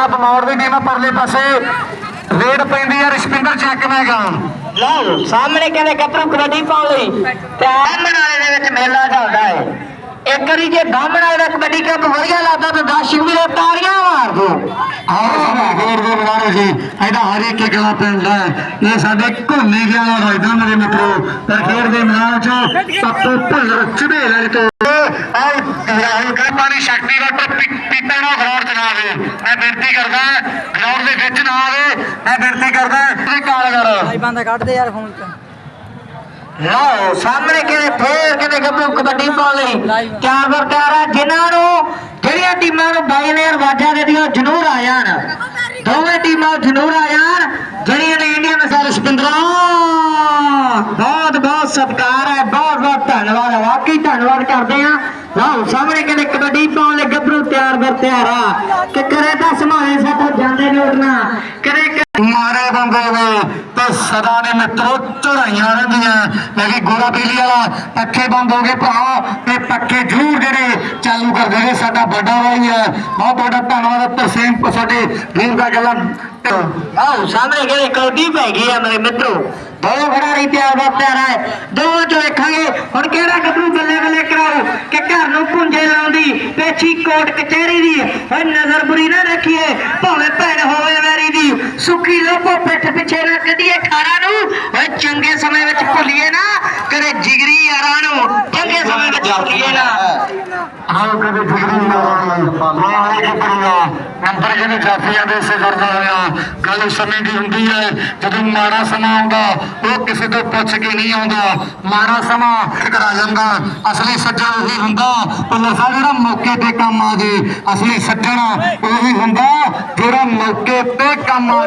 Club ਮੌੜ ਦੀ team ਪਰਲੇ ਪਾਸੇ। Raid ਪੈਂਦੀ ਆ ਰਸ਼ਪਿੰਦਰ ਚੱਕ ਮੈਗਾ। ਲਓ ਸਾਹਮਣੇ ਕਹਿੰਦੇ ਗੱਭਰੂ ਕਬੱਡੀ ਪਾਉਣ ਲਈ। ਤੇ ਵਾਲੇ ਦੇ ਵਿੱਚ ਮੇਲਾ ਚੱਲਦਾ ਹੈ। ਇੱਕ ਵਾਰੀ ਜੇ ਬਾਹਮਣ ਵਾਲੇ ਦਾ ਕਬੱਡੀ ਕੱਪ ਵਧੀਆ ਲੱਗਦਾ ਤਾਂ 10 ਸ਼ਿਵਰੇ ਤਾੜੀਆਂ ਮਾਰ ਦੋ। ਆਹ ਖੇਡ ਦੇ ਮੈਦਾਨ ਜੀ। ਇਹਦਾ ਹਰ ਇੱਕ ਕਲਾ ਪਿੰਡ ਹੈ। ਇਹ ਸਾਡੇ ਘੁੰਨੇ ਗਿਆ ਰਾਜਦਾ ਮੇਰੇ ਮਿੱਤਰੋ। ਪਰ ਖੇਡ ਦੇ ਮੈਦਾਨ ਚ ਪੱਪੂ ਭੁੱਲਰ ਚੜੇਲ ਤੋਂ ਰਾਹੁਲ ਸ਼ਕਤੀ ਗਰਾਊਂਡ ਨਾ ਆਵੇ। ਮੈਂ ਬੇਨਤੀ ਕਰਦਾ ਗਰਾਊਂਡ ਦੇ ਵਿੱਚ ਨਾ ਆਵੇ। ਮੈਂ ਬੇਨਤੀ ਕਰਦਾ ਇਹ ਕਾਲ ਕਰ। ਭਾਈ ਬੰਦਾ ਕੱਢ ਦੇ ਯਾਰ ਫੋਨ ਚ। ਲਓ ਸਾਹਮਣੇ ਕਹਿੰਦੇ ਫੇਰ ਕਹਿੰਦੇ ਗੱਭਰੂ ਕਬੱਡੀ ਪਾਉਣ ਲਈ ਚਾਰ ਵਰਤਾਰਾ ਜਿਨ੍ਹਾਂ ਨੂੰ ਜਿਹੜੀਆਂ ਟੀਮਾਂ ਨੂੰ ਬਾਈ ਨੇ ਰਵਾਜਾ ਦੇ ਦਿਓ ਜਨੂਰ ਆ ਜਾਣ। ਦੋਵੇਂ ਟੀਮਾਂ ਜਨੂਰ ਆ ਜਾਣ ਜਿਹੜੀਆਂ ਨੇ ਇੰਡੀਅਨ ਸਰ ਸਪਿੰਦਰਾ ਬਹੁਤ ਬਹੁਤ ਸਤਿਕਾਰ ਹੈ ਬਹੁਤ ਬਹੁਤ ਧੰਨਵਾਦ ਹੈ ਵਾਕਈ ਧੰਨਵਾਦ ਕਰਦੇ ਆ ਲਓ ਸਾਹਮਣੇ ਕਹਿੰਦੇ ਕਬੱਡੀ ਪਾਉਣ ਲਈ ਗੱਭਰੂ ਤਿਆਰ ਕਿ ਕਰੇ ਤਾਂ ਸਮਾਏ ਸਾਥੋਂ ਜਾਂਦੇ ਨੇ ਉੱਡਣਾ ਕਰੇ ਮਾਰੇ ਬੰਦੇ ਨੇ, ਤੇ ਸਦਾ ਨੇ ਮਿੱਤਰੋ ਚੜਾਈਆਂ ਰਹਿੰਦੀਆਂ। ਲੇਕਿਨ ਗੋਲਾ ਬੇਲੀ ਵਾਲਾ, ਪੱਖੇ ਬੰਦ ਹੋ ਗਏ ਭਰਾ ਤੇ ਪੱਖੇ ਜ਼ਰੂਰ ਜਿਹੜੇ ਚਾਲੂ ਕਰ ਦੇਗੇ ਸਾਡਾ ਵੱਡਾ ਭਾਈ ਹੈ। ਬਹੁਤ ਵੱਡਾ ਧੰਨਵਾਦ ਤਰਸੇਮ ਸਾਡੇ ਵੀਰ ਦਾ ਗੱਲਾਂ। ਆਓ ਸਾਹਮਣੇ ਕਹਿੰਦੇ ਕੌਡੀ ਪੈ ਗਈ ਆ ਮੇਰੇ ਮਿੱਤਰੋ। ਦੋ ਖਿਡਾਰੀ ਤਿਆਰ ਦਾ ਪਿਆਰਾ ਹੈ ਦੋਵਾਂ ਚੋਂ ਵੇਖਾਂਗੇ ਹੁਣ ਕਿਹੜਾ ਗੱਭਰੂ ਬੱਲੇ ਬੱਲੇ ਕਰਾਉ ਕਿ ਘਰ ਨੂੰ ਪੁੰਜੇ ਅੱਛੀ ਪੇਛੀ ਕੋਟ ਕਚਹਿਰੀ ਦੀ। ਓਏ ਨਜ਼ਰ ਬੁਰੀ ਨਾ ਰੱਖੀਏ। ਸੁਖੀ ਸੁੱਕੀ ਲੋਪੋ ਪਿੱਠ ਪਿੱਛੇ ਨਾ ਕੱਢੀਏ ਖਾਰਾ ਨੂੰ। ਓਏ ਚੰਗੇ ਸਮੇਂ ਵਿੱਚ ਭੁੱਲੀਏ ਨਾ, ਕਦੇ ਜਿਗਰੀ ਯਾਰਾਂ ਨੂੰ। ਚੰਗੇ ਸਮੇਂ ਵਿੱਚ ਭੁੱਲੀਏ ਨਾ। ਹਾਂ ਕਦੇ ਫਿਕਰੀ ਨਾ। ਆਏ ਕਿ ਪੜਿਆ ਨੰਬਰ ਜਿਹਨੇ ਜਾਫੀਆਂ ਦੇ ਸੇ ਕਰਦਾ ਹੋਇਆ ਗੱਲ ਸਮੇਂ ਦੀ ਹੁੰਦੀ ਹੈ, ਜਦੋਂ ਮਾੜਾ ਸਮਾਂ ਆਉਂਦਾ, ਉਹ ਕਿਸੇ ਤੋਂ ਪੁੱਛ ਕੇ ਨਹੀਂ ਆਉਂਦਾ। ਮਾੜਾ ਸਮਾਂ ਕਰਾ ਜਾਂਦਾ ਅਸਲੀ ਸੱਜਣ ਉਹੀ ਹੁੰਦਾ ਪਰ ਸਾਹਿਬ ਜਿਹੜਾ ਮੌਕੇ ਤੇ ਕੰਮ ਆ ਜੇ ਅਸਲੀ ਸੱਜਣ ਉਹੀ ਹੁੰਦਾ, ਜਿਹੜਾ ਮੌਕੇ ਤੇ ਕੰਮ ਆ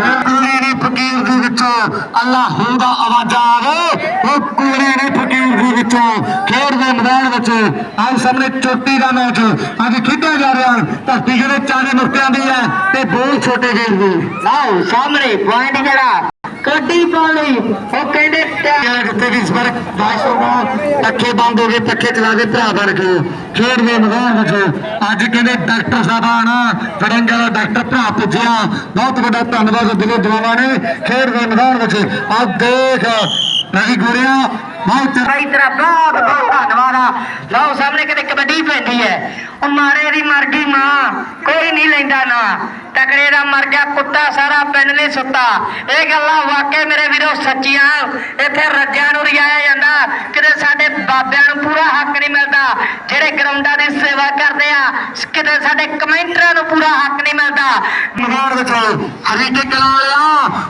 ਕੂੜੇ ਨੇ ਫਕੀਰ ਦੇ ਵਿੱਚੋਂ ਅੱਲਾਹੂ ਦਾ ਆਵਾਜ਼ਾ ਆਵੇ ਉਹ ਕੂੜੇ ਨੇ ਫਕੀਰ ਦੇ ਵਿੱਚੋਂ ਖੇਡ ਦੇ ਮੈਦਾਨ ਵਿੱਚ ਆਹ ਸਾਹਮਣੇ ਚੋਟੀ ਦਾ ਮੈਚ ਅੱਜ ਖੇਡਿਆ ਜਾ ਰਿਹਾ। ਧਰਤੀ ਜਿਹੜੇ ਚਾਰੇ ਨੁਕਤਿਆਂ ਦੀ ਹੈ ਤੇ ਬੋਲ ਛੋਟੇ ਗੇੜ ਦੀ। ਲਓ ਸਾਹਮਣੇ ਪੁਆਇੰਟ ਜਿਹੜਾ ਕੱਢੀ ਪਾਲੀ ਉਹ ਕਹਿੰਦੇ ਟੈ- ਵੀ ਇਸ ਵਾਰ ਹੋਗਾ ਪੱਖੇ ਬੰਦ ਹੋ ਗਏ, ਪੱਖੇ ਚਲਾ ਕੇ ਭਰਾ ਬਣ ਕੇ ਖੇਡ ਦੇ ਮੈਦਾਨ ਵਿੱਚ। ਅੱਜ ਕਹਿੰਦੇ ਡਾਕਟਰ ਸਾਹਿਬਾਨ ਫੜੰਗ ਦਾ ਡਾਕਟਰ ਭਰਾ ਪੁੱਜਿਆ। ਬਹੁਤ ਵੱਡਾ ਧੰਨਵਾਦ ਦਿਲੋਂ ਦੁਆਵਾਂ ਨੇ ਖੇਡ ਦੇ ਮੈਦਾਨ ਵਿੱਚ। ਆ ਦੇਖ, ਰਵੀ ਗੁਰਿਆ ਬਹੁਤ ਭਾਈ ਤੇਰਾ ਬਹੁਤ ਬਹੁਤ ਧੰਨਵਾਦ ਆ। ਲਓ ਸਾਹਮਣੇ ਕਿਤੇ ਕਬੱਡੀ ਪੈਂਦੀ ਹੈ। ਉਹ ਮਾਰੇ ਦੀ ਮਰ ਗਈ ਮਾਂ ਕੋਈ ਨਹੀਂ ਲੈਂਦਾ ਨਾ। ਤਕੜੇ ਦਾ ਮਰ ਗਿਆ ਕੁੱਤਾ ਸਾਰਾ ਪਿੰਡ ਨਹੀਂ ਸੁੱਤਾ। ਇਹ ਗੱਲਾਂ ਵਾਕਈ ਮੇਰੇ ਵੀਰੋ ਸੱਚੀਆਂ। ਇੱਥੇ ਰੱਜਿਆਂ ਨੂੰ ਰਿਆਇਆ ਜਾਂਦਾ। ਕਿਤੇ ਸਾਡੇ ਬਾਬਿਆਂ ਨੂੰ ਪੂਰਾ ਹੱਕ ਨਹੀਂ ਮਿਲਦਾ। ਜਿਹੜੇ ਗਰਾਊਂਡਾਂ ਦੀ ਸੇਵਾ ਕਰਦੇ ਆ ਕਿਤੇ ਸਾਡੇ ਕਮੈਂਟਰਾਂ ਨੂੰ ਪੂਰਾ ਹੱਕ ਨਹੀਂ ਮਿਲਦਾ। ਮੈਦਾਨ ਵਿੱਚ ਹਰੀ ਕੇ ਕਲਾ ਵਾਲਿਆ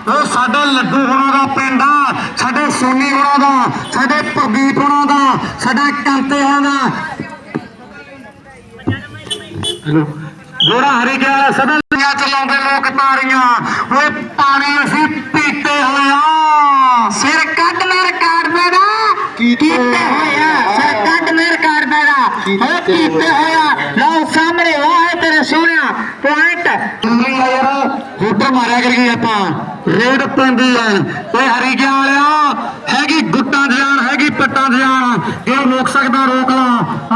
ਉਹ ਸਾਡੇ ਲੱਡੂ ਹੋਣਾ ਦਾ ਪਿੰਡ ਆ। ਸਾਡੇ ਸੋਨੀ ਹੋਣਾ ਦਾ ਸਾਡੇ ਪ੍ਰਦੀਪ ਹੋਣਾ ਦਾ ਸਾਡਾ ਕੰਤੇ ਹੋਣਾ ਦਾ। ਜਿਹੜਾ ਹਰੀ ਵਾਲਾ ਸਦਾ ਲੀਆਂ ਚਲਾਉਂਦੇ ਲੋਕ ਤਾਰੀਆਂ। ਓਏ ਪਾਣੀ ਅਸੀਂ ਪੀਤੇ ਹੋਇਆ ਸਿਰ ਕੱਢ ਮੇਰੇ ਕਾਰਡ ਦਾ ਕੀਤੇ ਹੋਇਆ ਸਿਰ ਕੱਢ ਮੇਰੇ ਕਾਰਡ ਦਾ ਹੋ ਕੀਤੇ ਹੋਇਆ ਲਓ ਸਾਹਮਣੇ ਵਾਹ ਤੇਰੇ ਸੋਹਣਿਆ ਪੁਆਇੰਟ ਦੁਨੀਆ ਆ ਯਾਰ ਹੁੱਟ ਮਾਰਿਆ ਕਰੀਏ ਆਪਾਂ। ਰੇਡ ਪੈਂਦੀ ਆ। ਓਏ ਹਰੀ ਕੇ ਵਾਲਿਆ। ਹੈਗੀ ਗੁੱਟਾਂ ਦੀ ਜਾਨ ਹੈਗੀ ਪੱਟਾਂ ਦੀ ਜਾਨ ਇਹ ਰੋਕ ਸਕਦਾ, ਰੋਕ ਲਾ।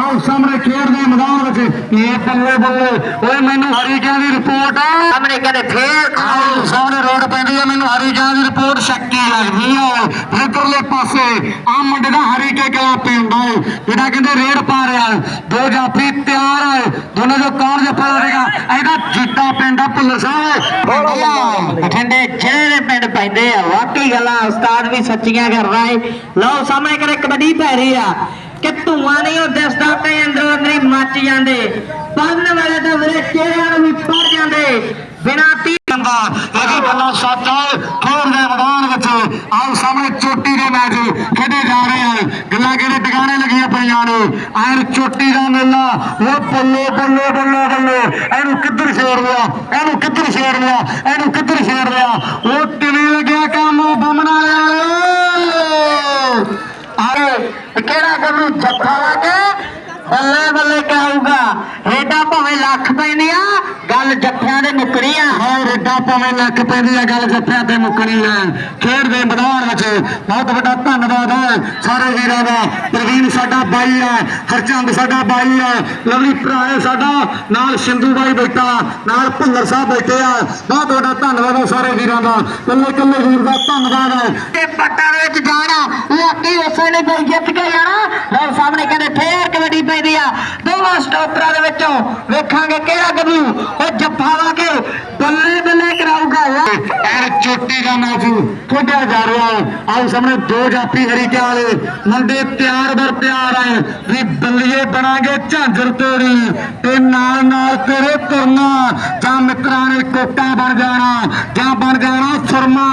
ਆਓ ਸਾਹਮਣੇ ਖੇਡ ਦੇ ਮੈਦਾਨ ਵਿੱਚ। ਇਹ ਬੱਲੇ ਬੱਲੇ। ਓਏ, ਮੈਨੂੰ ਹਰੀ ਕੇ ਦੀ ਰਿਪੋਰਟ। ਆ ਸਾਹਮਣੇ ਕਹਿੰਦੇ ਫੇਰ ਆਓ ਸਾਹਮਣੇ ਰੋਡ ਪੈਂਦੀ ਆ। ਮੈਨੂੰ ਹਰੀ ਕੇ ਦੀ ਰਿਪੋਰਟ। ਸ਼ੱਕੀ ਲੱਗਦੀ ਆ। ਇਧਰਲੇ ਪਾਸੇ ਆ ਮੁੰਡੇ ਦਾ ਹਰੀ ਕੇ ਕਲਾ ਪਿੰਦਾ ਜਿਹੜਾ ਕਹਿੰਦੇ ਰੇਡ ਪਾ ਰਿਹਾ। ਦੋ ਜਾਫੀ ਤਿਆਰ ਹੈ ਦੋਨੋਂ ਜੋ ਕੌਣ ਜੱਫਾ ਲੜੇਗਾ ਇਹਦਾ ਜਿੱਤਾ ਪਿੰਡ ਆ ਭੁੱਲਰ ਸਾਹਿਬ ਬੋਲਿਆ ਠੰਡੇ ਜਿਹੜੇ ਪਿੰਡ ਪੈਂਦੇ ਆ ਵਾਕਈ ਗੱਲਾਂ ਉਸਤਾਦ ਵੀ ਸੱਚੀਆਂ ਕਰਦਾ ਏ ਲਓ ਸਾਹਮਣੇ ਕਰੇ ਕਬੱਡੀ ਪੈ ਰਹੀ ਆ। ਕਿ ਧੂਆਂ ਨਹੀਂ ਉਹ ਦਿਸਦਾ ਤੇ ਅੰਦਰੋਂ ਅੰਦਰੀ ਮੱਚ ਜਾਂਦੇ। ਪੜਨ ਵਾਲੇ ਤਾਂ ਮੇਰੇ ਚਿਹਰਿਆਂ ਨੂੰ ਵੀ ਪੜ ਜਾਂਦੇ। ਬਿਨਾਂ ਤੀ ਦਾ ਵੀ ਗੱਲਾਂ ਸੱਚ ਹੈ ਖੇਡ ਦੇ ਮੈਦਾਨ ਵਿੱਚ ਆਓ ਸਾਹਮਣੇ ਚੋਟੀ ਦੇ ਮੈਚ ਖੇਡੇ ਜਾ ਰਹੇ ਹਨ। ਗੱਲਾਂ ਕਿਹੜੇ ਟਿਕਾਣੇ ਲੱਗੀਆਂ ਪਈਆਂ ਨੇ? ਆਇਰ ਚੋਟੀ ਦਾ ਮੇਲਾ। ਉਹ ਬੱਲੇ ਬੱਲੇ ਬੱਲੇ ਬੱਲੇ। ਇਹਨੂੰ ਕਿੱਧਰ ਛੇੜ ਲਿਆ? ਇਹਨੂੰ ਕਿੱਧਰ ਛੇੜ ਲਿਆ? ਇਹਨੂੰ ਕਿੱਧਰ ਛੇੜ ਲਿਆ? ਉਹ ਕਿਵੇਂ ਲੱਗਿਆ ਕੰਮ ਉਹ ਬੰਮਣ ਵਾਲੇ ਆਏ ਕਿਹੜਾ ਗੱਭਰੂ ਜੱਫਾ ਲਾ ਬੱਲੇ ਬੱਲੇ ਕਹਾਊਗਾ ਰੇਡਾ ਭਾਵੇਂ ਲੱਖ ਪੈਂਦੀਆਂ ਗੱਲ ਜੱਫਿਆਂ ਦੇ ਮੁੱਕਣੀ ਆ ਹਾਂ ਰੇਡਾ ਭਾਵੇਂ ਲੱਖ ਪੈਂਦੀ ਆ ਗੱਲ ਜੱਫਿਆਂ ਤੇ ਮੁੱਕਣੀ ਆ ਖੇਡ ਦੇ ਮੈਦਾਨ ਵਿੱਚ ਬਹੁਤ ਵੱਡਾ ਧੰਨਵਾਦ ਹੈ। ਸਾਰੇ ਵੀਰਾਂ ਦਾ। ਪ੍ਰਵੀਨ ਸਾਡਾ ਬਾਈ ਹੈ ਹਰਚੰਦ ਸਾਡਾ ਬਾਈ ਹੈ ਲਵਲੀ ਭਰਾ ਹੈ ਸਾਡਾ ਨਾਲ ਸਿੰਧੂ ਬਾਈ ਬੈਠਾ ਨਾਲ ਭੁੱਲਰ ਸਾਹਿਬ ਬੈਠੇ ਆ। ਬਹੁਤ ਵੱਡਾ ਧੰਨਵਾਦ ਹੈ ਸਾਰੇ ਵੀਰਾਂ ਦਾ। ਕੱਲੇ ਕੱਲੇ ਵੀਰ ਦਾ ਧੰਨਵਾਦ ਹੈ। ਤੇ ਪੱਟਾਂ ਦੇ ਵਿੱਚ ਜਾਣਾ ਉਹ ਉਸੇ ਨੇ ਗੋਲ ਜਿੱਤ ਕੇ ਜਾਣਾ। ਲਓ ਸਾਹਮਣੇ ਕਹਿੰਦੇ ਫੇਰ ਕਬੱਡੀ ਪੈਂਦੀ ਆ। ਦੋਵਾਂ ਸਟੋਪਰਾਂ ਦੇ ਵਿੱਚੋਂ ਵੇਖਾਂਗੇ ਕਿਹੜਾ ਗੱਭਰੂ ਉਹ ਜੱਫਾ ਵਾ ਕੇ ਬੱਲੇ ਬੱਲੇ ਕਰਾਊਗਾ। ਉਹ ਚੋਟੀ ਦਾ ਮੈਚ ਖੇਡਿਆ ਜਾ ਰਿਹਾ ਹੈ। ਆਓ ਸਾਹਮਣੇ ਦੋ ਜਾਫੀ ਹਰੀਕੇ ਵਾਲੇ ਮੁੰਡੇ ਤਿਆਰ ਬਰ ਤਿਆਰ ਹੈ। ਵੀ ਬੱਲੀਏ ਬਣਾਂਗੇ ਝਾਂਜਰ ਤੋੜੀ। ਤੇ ਨਾਲ ਨਾਲ ਤੇਰੇ ਤੁਰਨਾ। ਜਾਂ ਮਿੱਤਰਾਂ ਨੇ ਕੋਟਾ ਬਣ ਜਾਣਾ ਜਾਂ ਬਣ ਜਾਣਾ ਸੁਰਮਾ।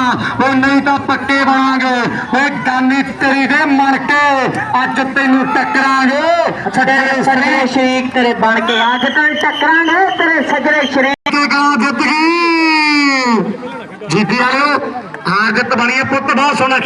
ਉਹ ਨਹੀਂ ਤਾਂ ਪੱਕੇ ਬਣਾਂਗੇ। ਓਏ ਗਾਨੀ ਤੇਰੀ ਦੇ ਮਰ ਕੇ ਅੱਜ ਤੈਨੂੰ ਟੱਕਰਾਂਗੇ। ਤੇਰੇ ਸੱਜਣੇ ਸ਼ਰੀਕ ਤੇਰੇ ਬਣ ਕੇ ਅੱਜ ਤਾਂ ਟੱਕਰਾਂਗੇ ਤੇਰੇ ਸੱਜਣੇ ਸ਼ਰੀਕ। ਕਿ ਗਾਂ ਜਿੱਤ ਗਈ। ਜੀਤੀ ਵਾਲੇ ਹਾਰ ਜਿੱਤ ਬਣੀ ਹੈ ਪੁੱਤ ਬਹੁਤ ਸੋਹਣਾ ਖੇਡਿਆ